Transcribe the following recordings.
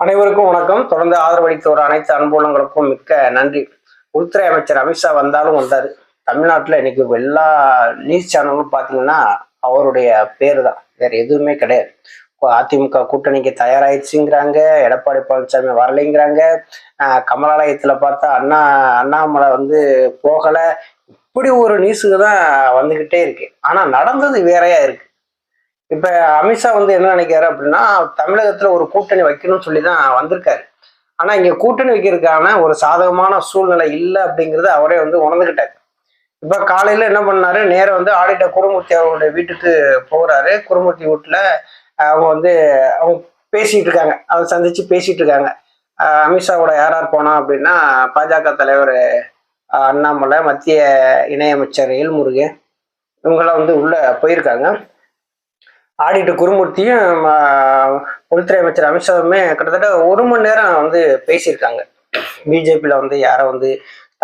அனைவருக்கும் வணக்கம். தொடர்ந்து ஆதரவளித்து வர அனைத்து அன்புலங்களுக்கும் மிக்க நன்றி. உள்துறை அமைச்சர் அமித்ஷா வந்தாலும் வந்தார். தமிழ்நாட்டில் இன்னைக்கு எல்லா நியூஸ் சேனலும் பார்த்தீங்கன்னா அவருடைய பேர் தான் வேற எதுவுமே கிடையாது. இப்போ அதிமுக கூட்டணிக்கு தயாராயிடுச்சுங்கிறாங்க. எடப்பாடி பழனிசாமி வரலைங்கிறாங்க. கமலாலயத்தில் பார்த்தா அண்ணா அண்ணாமலை வந்து போகலை. இப்படி ஒரு நியூஸுக்கு தான் வந்துக்கிட்டே இருக்கு. ஆனால் நடந்தது வேறையா இருக்கு. இப்ப அமித்ஷா வந்து என்ன நினைக்கிறாரு அப்படின்னா தமிழகத்துல ஒரு கூட்டணி வைக்கணும்னு சொல்லி தான் வந்திருக்காரு. ஆனா இங்க கூட்டணி வைக்கிறதுக்கான ஒரு சாதகமான சூழ்நிலை இல்லை அப்படிங்கறத அவரே வந்து உணர்ந்துகிட்டாரு. இப்ப காலையில என்ன பண்ணாரு? நேரம் வந்து ஆடிட்ட குருமூர்த்தி அவருடைய வீட்டுக்கு போறாரு. குருமூர்த்தி வீட்டுல அவங்க வந்து அவங்க பேசிட்டு இருக்காங்க. அதை சந்திச்சு பேசிட்டு இருக்காங்க. அமித்ஷாவோட யார் யார் போனா அப்படின்னா பாஜக தலைவர் அண்ணாமலை மத்திய இணையமைச்சர் எல்முருகன் இவங்கெல்லாம் வந்து உள்ள போயிருக்காங்க. ஆடிட்டர் குருமூர்த்தியும் உள்துறை அமைச்சர் அமித்ஷாவுமே கிட்டத்தட்ட ஒரு மணி நேரம் வந்து பேசியிருக்காங்க. பிஜேபியில் வந்து யாரை வந்து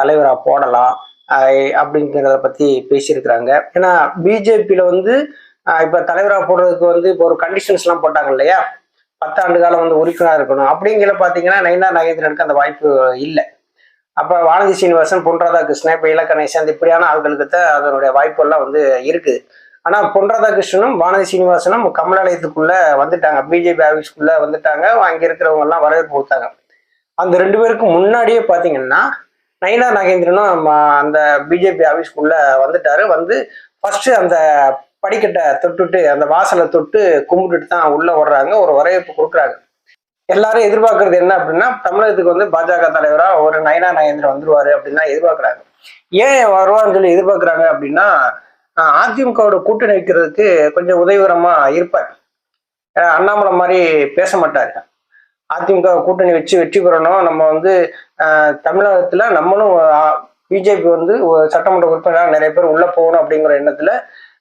தலைவராக போடலாம் அப்படிங்கிறத பற்றி பேசியிருக்கிறாங்க. ஏன்னா பிஜேபியில் வந்து இப்போ தலைவராக போடுறதுக்கு வந்து இப்போ ஒரு கண்டிஷன்ஸ்லாம் போட்டாங்க இல்லையா? பத்தாண்டு காலம் வந்து உறுப்பினராக இருக்கணும். அப்படிங்கிற பார்த்தீங்கன்னா நைனா நாகேந்திரனுக்கு அந்த வாய்ப்பு இல்லை. அப்போ வானதி சீனிவாசன் பொன் ராதாகிருஷ்ணன் இப்போ இலக்கணேசன் அந்த இப்படியான ஆட்களுக்கு தான் அதனுடைய வாய்ப்பெல்லாம் வந்து இருக்குது. ஆனா பொன் ராதாகிருஷ்ணனும் வானதி சீனிவாசனும் கமலாலயத்துக்குள்ள வந்துட்டாங்க. பிஜேபி ஆஃபீஸ்க்குள்ள வந்துட்டாங்க. அங்க இருக்கிறவங்க எல்லாம் வரவேற்பு கொடுத்தாங்க. அந்த ரெண்டு பேருக்கு முன்னாடியே பாத்தீங்கன்னா நயினா நாகேந்திரனும் அந்த பிஜேபி ஆஃபீஸ்க்குள்ள வந்துட்டாரு. வந்து ஃபர்ஸ்ட் அந்த படிக்கட்டை தொட்டுட்டு அந்த வாசலை தொட்டு கும்பிட்டுட்டு தான் உள்ள வர்றாங்க ஒரு வரவேற்பு கொடுக்குறாங்க. எல்லாரும் எதிர்பார்க்கறது என்ன அப்படின்னா தமிழகத்துக்கு வந்து பாஜக தலைவரா ஒரு நயனா நாகேந்திரன் வந்துருவாரு அப்படின்னு தான் எதிர்பார்க்கறாங்க. ஏன் வருவான்னு சொல்லி எதிர்பார்க்கறாங்க அப்படின்னா அதிமுகவோட கூட்டணி வைக்கிறதுக்கு கொஞ்சம் உதவிகரமா இருப்பார் அண்ணாமலை மாதிரி பேச மாட்டார். அதிமுக கூட்டணி வச்சு வெற்றி பெறணும். நம்ம வந்து தமிழகத்துல நம்மளும் பிஜேபி வந்து சட்டமன்ற உறுப்பினராக நிறைய பேர் உள்ள போகணும் அப்படிங்கிற எண்ணத்துல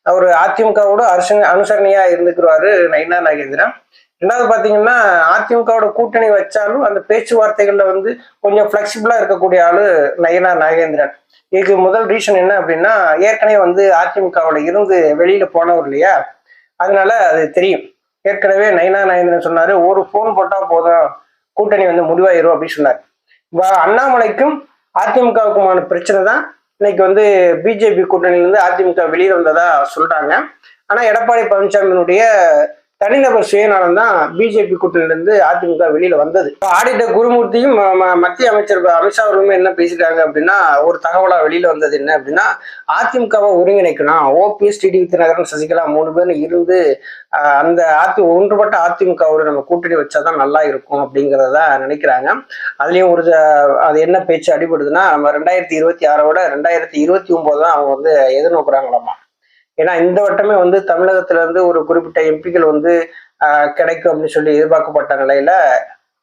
அவர் அதிமுகவோட அரசு அனுசரணையா இருந்துக்கிறாரு நயினா நாகேந்திரன். ரெண்டாவது பாத்தீங்கன்னா அதிமுகவோட கூட்டணி வச்சாலும் அந்த பேச்சுவார்த்தைகள்ல வந்து கொஞ்சம் ஃபிளெக்சிபிளா இருக்கக்கூடிய ஆளு நயனா நாகேந்திரன். இதுக்கு முதல் ரீசன் என்ன அப்படின்னா ஏற்கனவே வந்து அதிமுகவோட இருந்து வெளியில போனவர் இல்லையா? அதனால அது தெரியும். ஏற்கனவே நயனா நயந்திரன் சொன்னாரு ஒரு ஃபோன் போட்டா போதும். கூட்டணி வந்து முடிவாயிரும் அப்படின்னு சொன்னார். அண்ணாமலைக்கும் அதிமுகவுக்குமான பிரச்சனை தான். இன்னைக்கு வந்து பிஜேபி கூட்டணியிலிருந்து அதிமுக வெளியே வந்ததா சொல்றாங்க. ஆனா எடப்பாடி பழனிசாமியினுடைய தனிநபர் சுயநலம் தான் பிஜேபி கூட்டணியிலிருந்து அதிமுக வெளியில வந்தது. இப்ப ஆடிட்டர் குருமூர்த்தியும் மத்திய அமைச்சர் அமித்ஷா அவர்களுமே என்ன பேசிட்டாங்க அப்படின்னா ஒரு தகவலா வெளியில வந்தது என்ன அப்படின்னா அதிமுகவை ஒருங்கிணைக்கணும். ஓபிஎஸ் டிடி தினகரன் சசிகலா மூணு பேர் இருந்து அந்த அதி ஒன்றுபட்ட அதிமுகவோட நம்ம கூட்டணி வச்சாதான் நல்லா இருக்கும் அப்படிங்கிறத நினைக்கிறாங்க. அதுலயும் ஒரு அது என்ன பேச்சு அடிபடுதுன்னா நம்ம ரெண்டாயிரத்தி இருபத்தி ஆறோட ரெண்டாயிரத்தி இருபத்தி ஒன்பது தான் அவங்க வந்து எதிர்நோக்குறாங்களாமா. ஏன்னா இந்த வட்டமே வந்து தமிழகத்துல இருந்து ஒரு குறிப்பிட்ட எம்பிக்கள் வந்து கிடைக்கும் அப்படின்னு சொல்லி எதிர்பார்க்கப்பட்ட நிலையில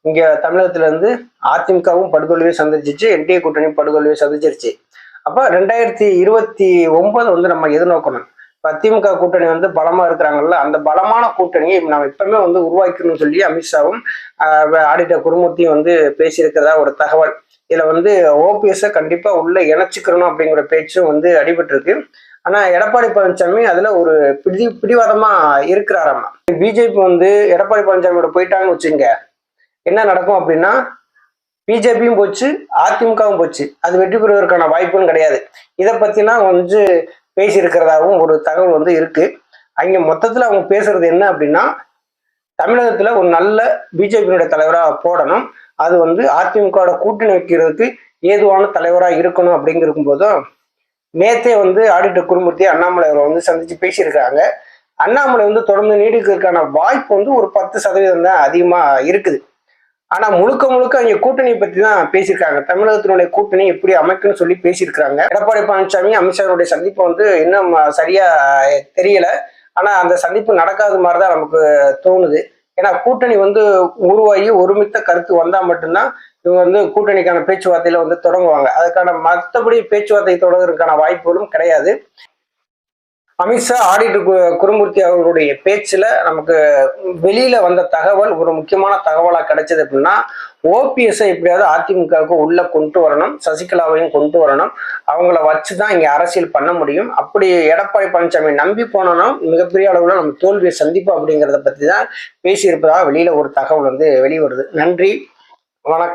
இங்க தமிழகத்துல இருந்து அதிமுகவும் படுதோல்வியை சந்திச்சிச்சு என்டிஏ கூட்டணி படுதோல்வியை சந்திச்சிருச்சு. அப்ப ரெண்டாயிரத்தி இருபத்தி ஒன்பது வந்து நம்ம எதிர்நோக்கணும். இப்ப திமுக கூட்டணி வந்து பலமா இருக்கிறாங்கல்ல அந்த பலமான கூட்டணியை நம்ம எப்பவுமே வந்து உருவாக்கணும்னு சொல்லி அமித்ஷாவும் ஆஹ், ஆடிட்டர் குருமூர்த்தியும் வந்து பேசியிருக்கிறதா ஒரு தகவல். இதுல வந்து ஓபிஎஸ் கண்டிப்பா உள்ள இணைச்சிக்கிறணும் அப்படிங்கிற பேச்சும் வந்து அடிபட்டிருக்கு. ஆனா எடப்பாடி பழனிசாமி அதுல ஒரு பிடி பிடிவாதமா இருக்கிறாராம். பிஜேபி வந்து எடப்பாடி பழனிசாமியோட போயிட்டாங்கன்னு வச்சுங்க என்ன நடக்கும் அப்படின்னா பிஜேபியும் போச்சு அதிமுகவும் போச்சு. அது வெற்றி பெறுவதற்கான வாய்ப்பும் கிடையாது. இதை பத்திலாம் கொஞ்சம் பேசியிருக்கிறதாகவும் ஒரு தகவல் வந்து இருக்கு. அங்க மொத்தத்துல அவங்க பேசுறது என்ன அப்படின்னா தமிழகத்துல ஒரு நல்ல பிஜேபியினுடைய தலைவரா போடணும். அது வந்து அதிமுகவோட கூட்டணி வைக்கிறதுக்கு ஏதுவான தலைவராக இருக்கணும் அப்படிங்கிருக்கும் போதும் நேத்தே வந்து ஆடிட்டர் குருமூர்த்தி அண்ணாமலை அவரை வந்து சந்திச்சு பேசியிருக்காங்க அண்ணாமலை வந்து தொடர்ந்து நீடிக்கிறதுக்கான வாய்ப்பு வந்து ஒரு பத்து சதவீதம் தான் அதிகமா இருக்குது. ஆனா முழுக்க முழுக்க அவங்க கூட்டணி பத்தி தான் பேசியிருக்காங்க. தமிழகத்தினுடைய கூட்டணி எப்படி அமைக்குன்னு சொல்லி பேசியிருக்காங்க எடப்பாடி பழனிசாமி அமித்ஷாவுடைய சந்திப்பு வந்து இன்னும் சரியா தெரியல. ஆனா அந்த சந்திப்பு நடக்காத மாதிரி தான் நமக்கு தோணுது. ஏன்னா கூட்டணி வந்து உருவாகி ஒருமித்த கருத்து வந்தா மட்டும்தான் இவங்க வந்து கூட்டணிக்கான பேச்சுவார்த்தையில வந்து தொடங்குவாங்க. அதுக்கான மற்றபடி பேச்சுவார்த்தை தொடங்குறதுக்கான வாய்ப்புகளும் கிடையாது. அமித்ஷா ஆடிட்டர் கு- குருமூர்த்தி அவர்களுடைய பேச்சுல நமக்கு வெளியில வந்த தகவல் ஒரு முக்கியமான தகவலா கிடைச்சது அப்படின்னா ஓபிஎஸ்ஐ எப்படியாவது அதிமுகவுக்கு உள்ள கொண்டு வரணும் சசிகலாவையும் கொண்டு வரணும். அவங்கள வச்சுதான் இங்க அரசியல் பண்ண முடியும். அப்படி எடப்பாடி பழனிசாமி நம்பி போனோம்னா மிகப்பெரிய அளவுல நம்ம தோல்வியை சந்திப்போம் அப்படிங்கிறத பத்தி தான் பேசியிருப்பதாக வெளியில ஒரு தகவல் வந்து வெளிவருது. நன்றி. வணக்கம்.